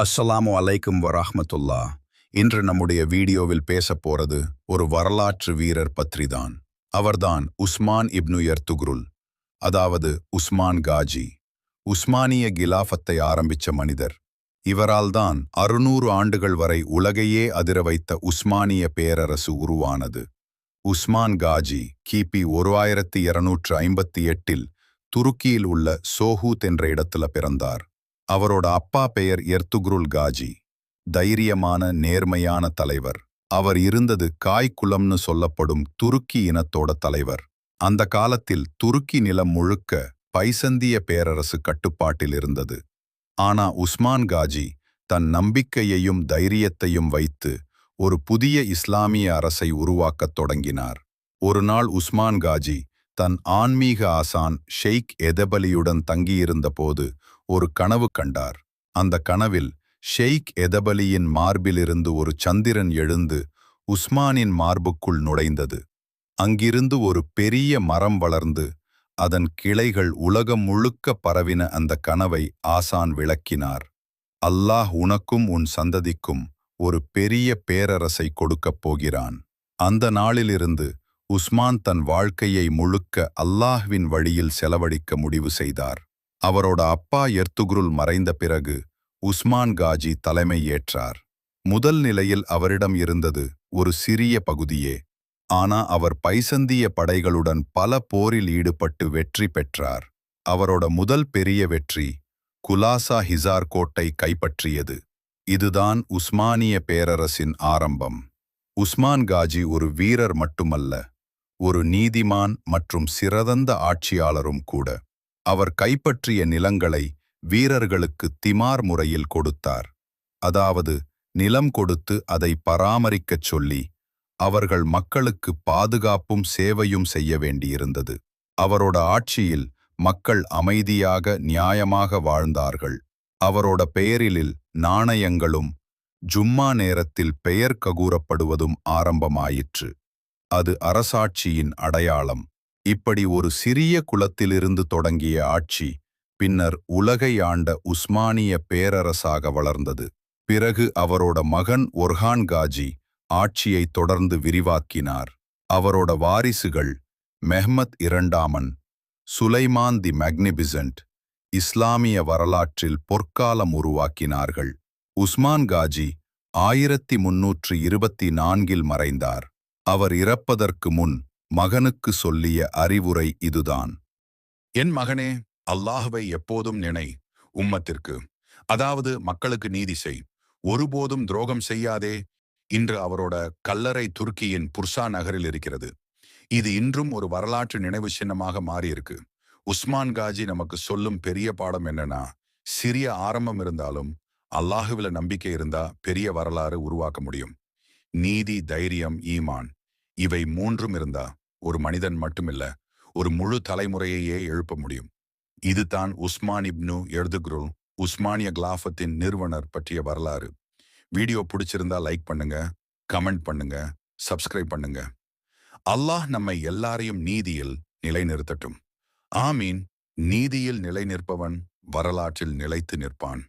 அஸ்ஸலாமு அலைக்கும் வரஹமத்துல்லா இன்று நம்முடைய வீடியோவில் பேசப் போறது ஒரு வரலாற்று வீரர் பற்றிதான் அவர்தான் உஸ்மான் இப்னு எர்துக்ருல் அதாவது உஸ்மான் காஜி. உஸ்மானிய கிலாஃபத்தை ஆரம்பிச்ச மனிதர். இவரால்தான் அறுநூறு ஆண்டுகள் வரை உலகையே அதிர வைத்த உஸ்மானிய பேரரசு உருவானது. உஸ்மான் காஜி கிபி ஒரு ஆயிரத்தி இருநூற்று ஐம்பத்தி எட்டில் துருக்கியில் உள்ள சோஹூத் என்ற இடத்துல பிறந்தார். அவரோட அப்பா பெயர் எர்த்துக்ருல் காஜி. தைரியமான நேர்மையான தலைவர். அவர் இருந்தது காய்குலம்னு சொல்லப்படும் துருக்கி இனத்தோட தலைவர். அந்த காலத்தில் துருக்கி நிலம் முழுக்க பைசந்திய பேரரசு கட்டுப்பாட்டில் இருந்தது. ஆனா உஸ்மான் காஜி தன் நம்பிக்கையையும் தைரியத்தையும் வைத்து ஒரு புதிய இஸ்லாமிய அரசை உருவாக்கத் தொடங்கினார். ஒரு நாள் உஸ்மான் காஜி தன் ஆன்மீக ஆசான் ஷெய்க் எதபலியுடன் தங்கியிருந்தபோது ஒரு கனவு கண்டார். அந்த கனவில் ஷெய்க் எதபலியின் மார்பிலிருந்து ஒரு சந்திரன் எழுந்து உஸ்மானின் மார்புக்குள் நுழைந்தது. அங்கிருந்து ஒரு பெரிய மரம் வளர்ந்து அதன் கிளைகள் உலகம் முழுக்க பரவின அந்த கனவை ஆசான் விளக்கினார். அல்லாஹ் உனக்கும் உன் சந்ததிக்கும் ஒரு பெரிய பேரரசை கொடுக்கப் போகிறான். அந்த நாளிலிருந்து உஸ்மான் தன் வாழ்க்கையை முழுக்க அல்லாஹ்வின் வழியில் செலவழிக்க முடிவு செய்தார். அவரோட அப்பா எர்துக்ருல் மறைந்த பிறகு உஸ்மான் காஜி தலைமை ஏற்றார். முதல் நிலையில் அவரிடம் இருந்தது ஒரு சிறிய பகுதியே. ஆனா அவர் பைசந்திய படைகளுடன் பல போரில் ஈடுபட்டு வெற்றி பெற்றார். அவரோட முதல் பெரிய வெற்றி குலாசா ஹிசார் கோட்டை கைப்பற்றியது. இதுதான் உஸ்மானிய பேரரசின் ஆரம்பம். உஸ்மான் காஜி ஒரு வீரர் மட்டுமல்ல ஒரு நீதிமான் மற்றும் சிறந்த ஆட்சியாளரும் கூட அவர் கைப்பற்றிய நிலங்களை வீரர்களுக்கு திமார் முறையில் கொடுத்தார். அதாவது நிலம் கொடுத்து அதை பராமரிக்கச் சொல்லி அவர்கள் மக்களுக்கு பாதுகாப்பும் சேவையும் செய்ய வேண்டியிருந்தது. அவரோட ஆட்சியில் மக்கள் அமைதியாக நியாயமாக வாழ்ந்தார்கள். அவரோட பெயரிலில் நாணயங்களும் ஜும்மா நேரத்தில் பெயர் ககூறப்படுவதும் ஆரம்பமாயிற்று. அது அரசாட்சியின் அடையாளம். இப்படி ஒரு சிறிய குலத்திலிருந்து தொடங்கிய ஆட்சி பின்னர் உலகை ஆண்ட உஸ்மானிய பேரரசாக வளர்ந்தது. பிறகு அவரோட மகன் ஒர்ஹான் காஜி ஆட்சியை தொடர்ந்து விரிவாக்கினார். அவரோட வாரிசுகள் மெஹ்மத் இரண்டாமன் சுலைமான் தி மேக்னிபிசன்ட் இஸ்லாமிய வரலாற்றில் பொற்காலம் உருவாக்கினார்கள். உஸ்மான் காஜி ஆயிரத்தி முன்னூற்று இருபத்தி நான்கில் மறைந்தார். அவர் இறப்பதற்கு முன் மகனுக்கு சொல்லிய அறிவுரை இதுதான். என் மகனே அல்லாஹுவை எப்போதும் நினை உம்மத்திற்கு. அதாவது மக்களுக்கு நீதி செய். ஒருபோதும் துரோகம் செய்யாதே. இன்று அவரோட கல்லறை துருக்கியின் புர்சா நகரில் இருக்கிறது. இது இன்றும் ஒரு வரலாற்று நினைவு சின்னமாக மாறியிருக்கு. உஸ்மான் காஜி நமக்கு சொல்லும் பெரிய பாடம் என்னன்னா சிறிய ஆரம்பம் இருந்தாலும் அல்லாஹுவில நம்பிக்கை இருந்தா பெரிய வரலாறு உருவாக்க முடியும். நீதி தைரியம் ஈமான். இவை மூன்றும் இருந்தா ஒரு மனிதன் மட்டுமில்ல ஒரு முழு தலைமுறையையே எழுப்ப முடியும். இதுதான் உஸ்மான் இப்னு எர்துக்ருல் உஸ்மானிய கிலாஃபத்தின் நிறுவனர் பற்றிய வரலாறு. வீடியோ பிடிச்சிருந்தா லைக் பண்ணுங்க கமெண்ட் பண்ணுங்க சப்ஸ்கிரைப் பண்ணுங்க. அல்லாஹ் நம்மை எல்லாரையும் நீதியில் நிலைநிறுத்தட்டும். ஆமீன் நீதியில் நிலை நிற்பவன் வரலாற்றில் நிலைத்து நிற்பான்.